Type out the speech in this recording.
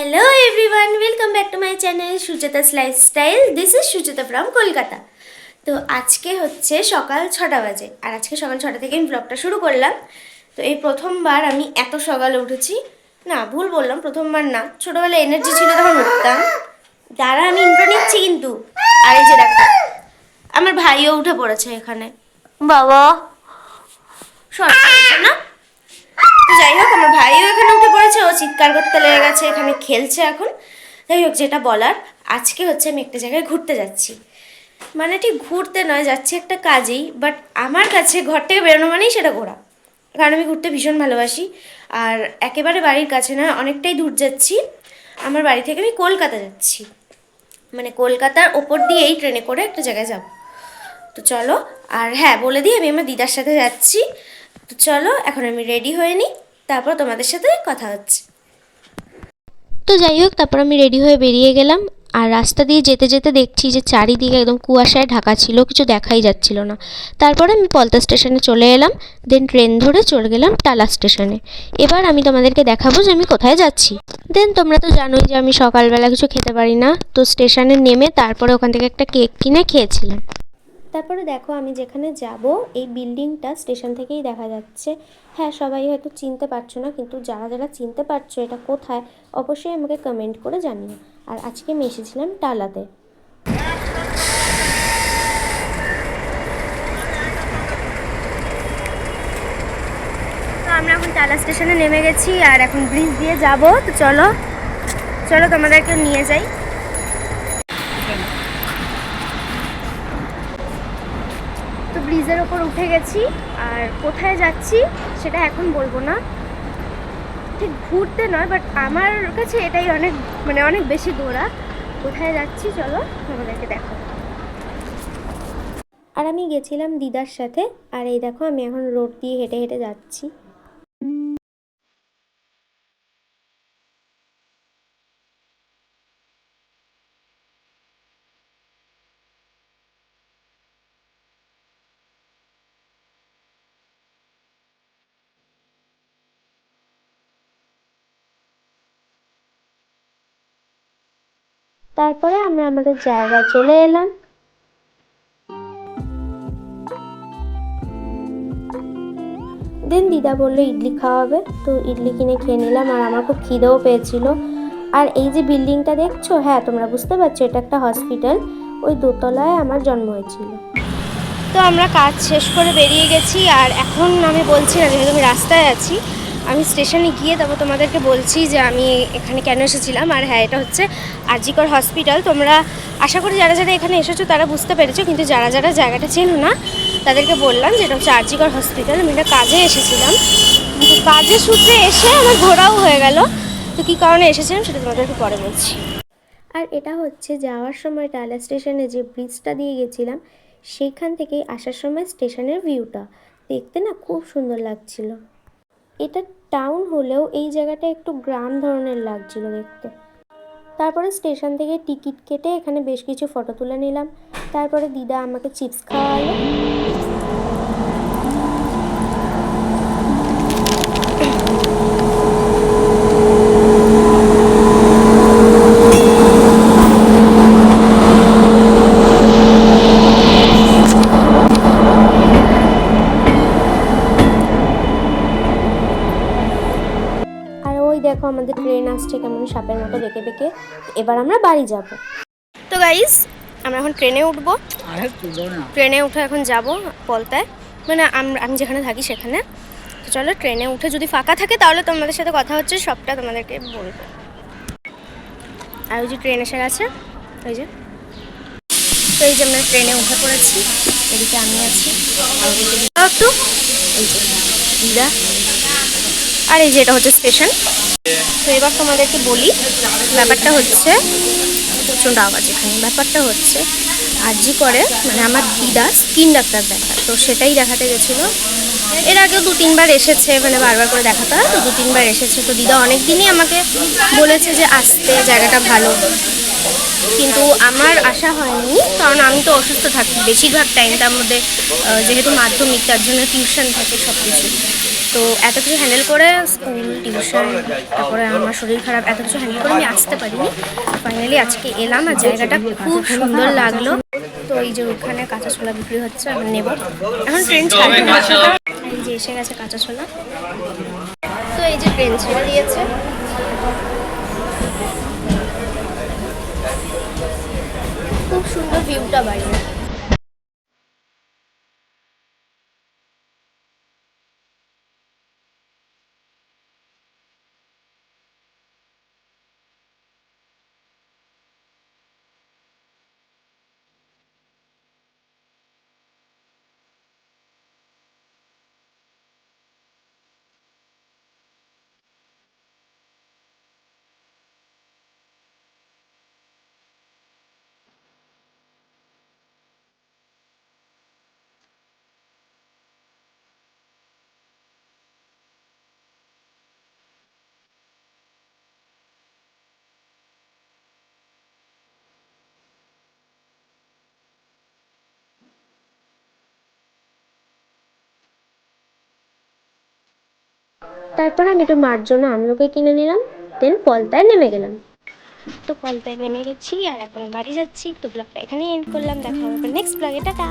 Hello everyone welcome back to my channel Sucheta's lifestyle this is Sucheta from Kolkata তো আজকে হচ্ছে সকাল ছটা বাজে। আর আজকে সকাল ছটা থেকে আমি ব্লগটা শুরু করলাম। তো এই প্রথমবার আমি এত সকালে উঠেছি। না, ভুল বললাম, প্রথমবার না। ছোটোবেলায় এনার্জি ছিল তখন উঠতাম। দ্বারা আমি ইন্ট্রো নিচ্ছি কিন্তু। আর এই যে দেখো, আমার ভাইও উঠে পড়েছে এখানে। বাবা, সব না? যাই হোক আমার ভাইও এখানে উঠে পড়েছে, ও চিৎকার করতে লেগে গেছে, এখানে খেলছে এখন। যাই হোক, যেটা বলার, আজকে হচ্ছে আমি একটা জায়গায় ঘুরতে যাচ্ছি। মানে ঠিক ঘুরতে নয়, যাচ্ছি একটা কাজেই বাট আমার কাছে ঘর থেকে বেরোনো মানেই সেটা ঘোরা। কারণ আমি ঘুরতে ভীষণ ভালোবাসি, আর একেবারে বাড়ির কাছে না অনেকটাই দূর যাচ্ছি। আমার বাড়ি থেকে আমি কলকাতা যাচ্ছি। মানে কলকাতার ওপর দিয়েই ট্রেনে করে একটা জায়গায় যাব। তো চলো, আর হ্যাঁ বলে দিই, আমি আমার দিদার সাথে যাচ্ছি। তো চলো, এখন আমি রেডি হয়ে নিই। তারপর তোমাদের সাথে কথা হচ্ছে। তো যাই হোক, তারপর আমি রেডি হয়ে বেরিয়ে গেলাম। আর রাস্তা দিয়ে যেতে যেতে দেখছি যে চারিদিকে একদম কুয়াশায় ঢাকা ছিল, কিছু দেখাই যাচ্ছিল না। তারপরে আমি পলতা স্টেশনে চলে এলাম দেন ট্রেন ধরে চলে গেলাম টালা স্টেশনে। এবার আমি তোমাদেরকে দেখাবো যে আমি কোথায় যাচ্ছি। দেন তোমরা তো জানোই যে আমি সকালবেলা কিছু খেতে পারি না, তো স্টেশনে নেমে তারপরে ওখান থেকে একটা কেক কিনে খেয়েছিলাম। তারপরে দেখো আমি যেখানে যাব, এই বিল্ডিংটা স্টেশন থেকেই দেখা যাচ্ছে। হ্যাঁ সবাই হয়তো চিনতে পারছ না, কিন্তু যারা যারা চিনতে পারছ এটা কোথায়, অবশ্যই আমাকে কমেন্ট করে জানিও। আর আজকে আমি এসেছিলাম টালাতে। আমরা এখন টালা স্টেশনে নেমে গেছি, আর এখন ব্রিজ দিয়ে যাব। তো চলো চলো তোমাদেরকে নিয়ে যাই তো ব্রিজের ওপর উঠে গেছি। আর কোথায় যাচ্ছি সেটা এখন বলব না। ঠিক ঘুরতে নয় বাট আমার কাছে এটাই অনেক মানে অনেক বেশি ঘোরা কোথায় যাচ্ছি চলো তোমাদেরকে দেখো। আর আমি গেছিলাম দিদার সাথে, আর এই দেখো আমি এখন রোড দিয়ে হেঁটে হেঁটে যাচ্ছি। তারপরে আমরা আমাদের জায়গায় চলে এলাম। দেন দিদা বলল ইডলি খাওয়াবে। তো ইডলি কিনে খেয়ে নিলাম আর আমার খুব খিদেও পেয়েছিল। আর এই যে বিল্ডিংটা দেখছ? হ্যাঁ তোমরা বুঝতে পারছ এটা একটা হসপিটাল। ওই দোতলায় আমার জন্ম হয়েছিল। তো আমরা কাজ শেষ করে বেরিয়ে গেছি আর এখন আমি বলছি না যেহেতু আমি রাস্তায় আছি আমি স্টেশনে গিয়ে তারপর তোমাদেরকে বলছি যে আমি এখানে কেন এসেছিলাম। আর হ্যাঁ এটা হচ্ছে আরজিকর হসপিটাল। তোমরা আশা করি যারা যারা এখানে এসেছ তারা বুঝতে পেরেছ, কিন্তু যারা যারা জায়গাটা চেনো না, তাদেরকে বললাম যে এটা হচ্ছে আরজিকর হসপিটাল। আমি এটা কাজে এসেছিলাম। কিন্তু কাজের সূত্রে এসে আমার ঘোরাও হয়ে গেল। তো কী কারণে এসেছিলাম সেটা তোমাদেরকে পরে বলছি। আর এটা হচ্ছে যাওয়ার সময় টালা স্টেশনে যে ব্রিজটা দিয়ে গেছিলাম, সেইখান থেকেই আসার সময় স্টেশনের ভিউটা দেখতে না খুব সুন্দর লাগছিল। এটা টাউন হলেও এই জায়গাটা একটু গ্রাম ধরনের লাগছিল দেখতে। তারপরে স্টেশন থেকে টিকিট কেটে এখানে বেশ কিছু ফটো তুলে নিলাম। তারপরে দিদা আমাকে চিপস খাওয়ালো আর ওই দেখো আমাদের ট্রেন আসছে কেমন সাপের মতো বেঁকে বেঁকে এবার আমরা বাড়ি যাব তো গাইস আমরা এখন ট্রেনে উঠবো ট্রেনে উঠে এখন যাব পলতায় মানে আমরা আমি যেখানে থাকি সেখানে তো চলো ট্রেনে উঠে যদি ফাঁকা থাকে তাহলে তোমাদের সাথে কথা হচ্ছে সবটা তোমাদেরকে বলব আর ওই যে ট্রেন এসে গেছে ওই যে তো এই যে আমরা ট্রেনে উঠে পড়েছি এদিকে আমি আছি একটু এই যে দিদা আর এই যে এটা হচ্ছে স্টেশন। তো এবার তোমাদেরকে বলি, ব্যাপারটা হচ্ছে, প্রচণ্ড আওয়াজ এখানে, ব্যাপারটা হচ্ছে আর জি করে মানে আমার দিদা স্কিন ডাক্তার দেখা তো সেটাই দেখাতে গেছিল। এর আগেও দু তিনবার এসেছে মানে বারবার করে দেখাতে হয়, তো দু তিনবার এসেছে। তো দিদা অনেক দিনই আমাকে বলেছে যে আসতে, জায়গাটা ভালো। কিন্তু আমার আশা হয়নি, কারণ আমি তো অসুস্থ থাকি। বেশিরভাগ টাইম টাইমটার মধ্যে যেহেতু মাধ্যমিক, তার জন্য টিউশন থাকে সব কিছু তো এত কিছু হ্যান্ডেল করে স্কুল টিউশন তারপরে আমার শরীর খারাপ, এত কিছু হ্যান্ডেল করে আমি আসতে পারিনি। ফাইনালি আজকে এলাম আর জায়গাটা খুব সুন্দর লাগল। তো এই যে ওখানে কাঁচা ছোলা বিক্রি হচ্ছে, আমি নেব। এখন ট্রেন ছাড়বে এই যে এসে গেছে কাঁচা ছোলা তো এই যে ট্রেন ছেড়ে দিয়েছে। খুব সুন্দর ভিউটা বাইরে তারপর আমি একটু মার জন্য আমলকে কিনে নিলাম দেন পলতায় নেমে গেলাম। তো পলতায় নেমে গেছি আর এখন বাড়ি যাচ্ছি, তো ব্লগটা এখানেই এন্ড করলাম, দেখা হবে নেক্সট ব্লগে টাটা!